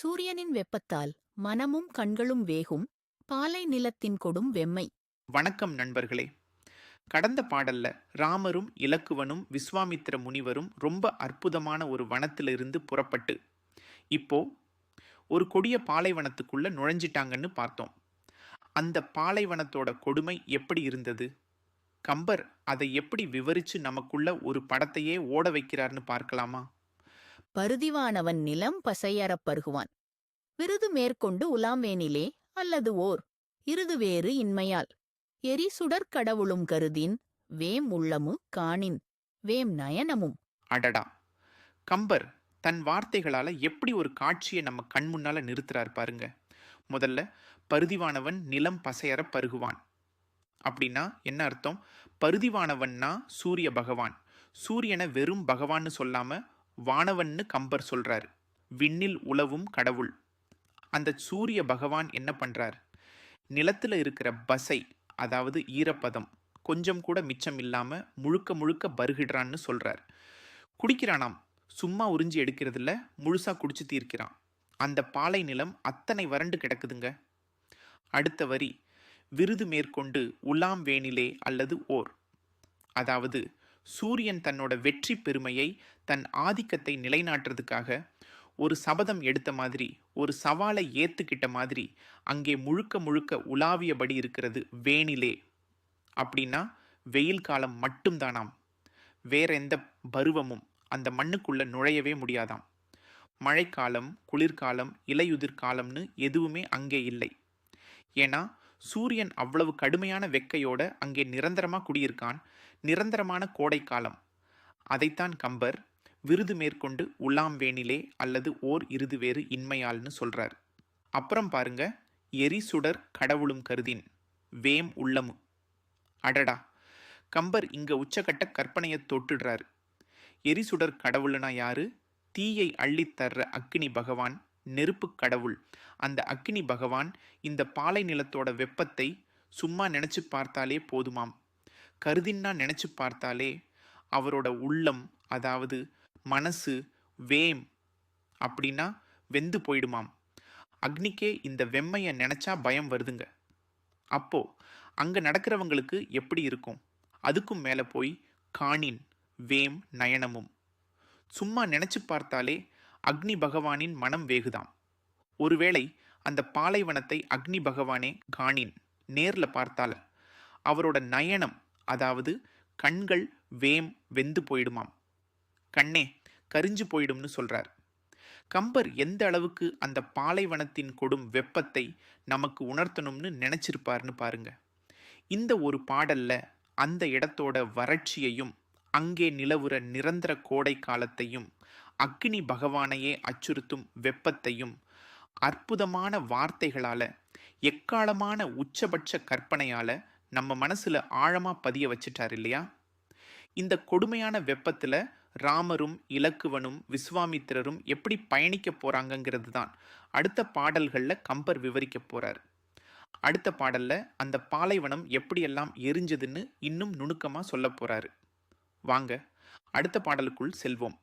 சூரியனின் வெப்பத்தால் மனமும் கண்களும் வேகும் பாலை நிலத்தின் கொடும் வெம்மை. வணக்கம் நண்பர்களே. கடந்த பாடல்ல ராமரும் இலக்குவனும் விஸ்வாமித்திர முனிவரும் ரொம்ப அற்புதமான ஒரு வனத்திலிருந்து புறப்பட்டு இப்போ ஒரு கொடிய பாலைவனத்துக்குள்ள நுழைஞ்சிட்டாங்கன்னு பார்த்தோம். அந்த பாலைவனத்தோட கொடுமை எப்படி இருந்தது? கம்பர் அதை எப்படி விவரிச்சு நமக்குள்ள ஒரு படத்தையே ஓட வைக்கிறார்னு பார்க்கலாமா? பருதிவானவன் நிலம் பசையறப் பருகுவான். விருது மேற்கொண்டு உலாம்வேனிலே அல்லது ஓர் இருது வேறு இன்மையால். எரி சுடர் கடவுளும் கருதின் வேம் உள்ளமு காணின் வேம் நயனமும். அடடா! கம்பர் தன் வார்த்தைகளால எப்படி ஒரு காட்சியை நம்ம கண் முன்னால நிறுத்துறார் பாருங்க. முதல்ல பருதிவானவன் நிலம் பசையற பருகுவான். அப்படின்னா என்ன அர்த்தம்? பருதிவானவன்னா சூரிய பகவான். சூரியனை வெறும் பகவான்னு சொல்லாம வானவன்னு கம்பர் சொல்கிறார் விண்ணில் உழவும் கடவுள். அந்த சூரிய பகவான் என்ன பண்ணுறார் நிலத்தில் இருக்கிற பசை அதாவது ஈரப்பதம் கொஞ்சம் கூட மிச்சம் இல்லாமல் முழுக்க முழுக்க பருகிடுறான்னு சொல்கிறார் குடிக்கிறானாம். சும்மா உறிஞ்சி எடுக்கிறதில்ல முழுசாக குடிச்சு தீர்க்கிறான். அந்த பாலை நிலம் அத்தனை வறண்டு கிடக்குதுங்க. அடுத்த வரி விருது மேற்கொண்டு உலாம் வேணிலே அல்லது ஓர். அதாவது சூரியன் தன்னோட வெற்றி பெருமையை தன் ஆதிக்கத்தை நிலைநாட்டுறதுக்காக ஒரு சபதம் எடுத்த மாதிரி ஒரு சவாலை ஏத்துக்கிட்ட மாதிரி அங்கே முழுக்க முழுக்க உலாவியபடி இருக்கிறது வேனிலே. அப்படின்னா வெயில் காலம் மட்டும்தானாம். வேற எந்த பருவமும் அந்த மண்ணுக்குள்ள நுழையவே முடியாதாம். மழைக்காலம் குளிர்காலம் இலையுதிர் காலம்னு எதுவுமே அங்கே இல்லை. ஏன்னா சூரியன் அவ்வளவு கடுமையான வெக்கையோட அங்கே நிரந்தரமாக குடியிருக்கான். நிரந்தரமான கோடைக்காலம். அதைத்தான் கம்பர் விருது மேற்கொண்டு உலாம் வேணிலே அல்லது ஓர் இருது வேறு இன்மையால்னு சொல்கிறார் அப்புறம் பாருங்க எரிசுடர் கடவுளும் கருதின் வேம் உள்ளமு. அடடா! கம்பர் இங்கே உச்சக்கட்ட கற்பனையை தொட்டுடுறாரு. எரிசுடர் கடவுள்னா யாரு? தீயை அள்ளித் தர்ற அக்னி பகவான் நெருப்பு கடவுள். அந்த அக்னி பகவான் இந்த பாலை நிலத்தோட வெப்பத்தை சும்மா நினச்சி பார்த்தாலே போதுமாம். கருதின்னா நினச்சி பார்த்தாலே அவரோட உள்ளம் அதாவது மனசு வேம் அப்படின்னா வெந்து போயிடுமாம். அக்னிக்கே இந்த வெம்மையை நினச்சா பயம் வருதுங்க. அப்போ அங்கே நடக்கிறவங்களுக்கு எப்படி இருக்கும்? அதுக்கும் மேலே போய் காணின் வேம் நயனமும். சும்மா நினச்சி பார்த்தாலே அக்னி பகவானின் மனம் வேகுதாம். ஒருவேளை அந்த பாலைவனத்தை அக்னி பகவானே காணின் நேரில் பார்த்தால அவரோட நயனம் அதாவது கண்கள் வேம் வெந்து போயிடுமாம். கண்ணே கரிஞ்சு போயிடும்னு சொல்கிறார் கம்பர் எந்த அளவுக்கு அந்த பாலைவனத்தின் கொடும் வெப்பத்தை நமக்கு உணர்த்தணும்னு நினச்சிருப்பார்னு பாருங்க. இந்த ஒரு பாடல்ல அந்த இடத்தோட வறட்சியையும் அங்கே நிலவுற நிரந்தர கோடை காலத்தையும் அக்னி பகவானையே அச்சுறுத்தும் வெப்பத்தையும் அற்புதமான வார்த்தைகளால் எக்காலமான உச்சபட்ச கற்பனையால் நம்ம மனசில் ஆழமாக பதிய வச்சிட்டார் இல்லையா? இந்த கொடுமையான வெப்பத்தில் ராமரும் இலக்குவனும் விஸ்வாமித்திரரும் எப்படி பயணிக்க போகிறாங்கங்கிறது தான் அடுத்த பாடல்களில் கம்பர் விவரிக்க போகிறார் அடுத்த பாடலில் அந்த பாலைவனம் எப்படியெல்லாம் எரிஞ்சதுன்னு இன்னும் நுணுக்கமாக சொல்ல போகிறாரு வாங்க அடுத்த பாடலுக்குள் செல்வோம்.